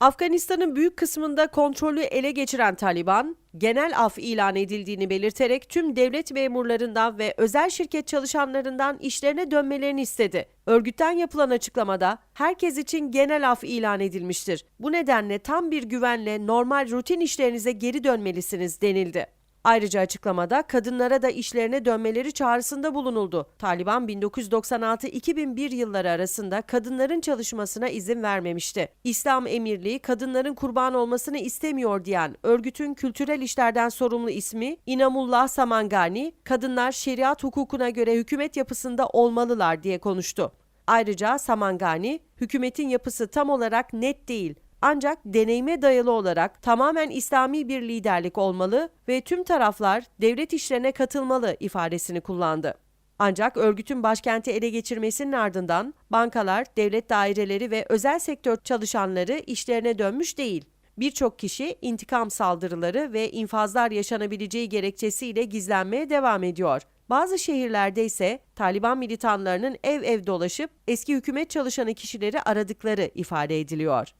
Afganistan'ın büyük kısmında kontrolü ele geçiren Taliban, genel af ilan edildiğini belirterek tüm devlet memurlarından ve özel şirket çalışanlarından işlerine dönmelerini istedi. Örgütten yapılan açıklamada herkes için genel af ilan edilmiştir. Bu nedenle tam bir güvenle normal rutin işlerinize geri dönmelisiniz denildi. Ayrıca açıklamada kadınlara da işlerine dönmeleri çağrısında bulunuldu. Taliban 1996-2001 yılları arasında kadınların çalışmasına izin vermemişti. İslam Emirliği kadınların kurban olmasını istemiyor diyen örgütün kültürel işlerden sorumlu ismi İnamullah Samangani, kadınlar şeriat hukukuna göre hükümet yapısında olmalılar diye konuştu. Ayrıca Samangani, hükümetin yapısı tam olarak net değil. Ancak deneyime dayalı olarak tamamen İslami bir liderlik olmalı ve tüm taraflar devlet işlerine katılmalı ifadesini kullandı. Ancak örgütün başkenti ele geçirmesinin ardından bankalar, devlet daireleri ve özel sektör çalışanları işlerine dönmüş değil. Birçok kişi intikam saldırıları ve infazlar yaşanabileceği gerekçesiyle gizlenmeye devam ediyor. Bazı şehirlerde ise Taliban militanlarının ev ev dolaşıp eski hükümet çalışanı kişileri aradıkları ifade ediliyor.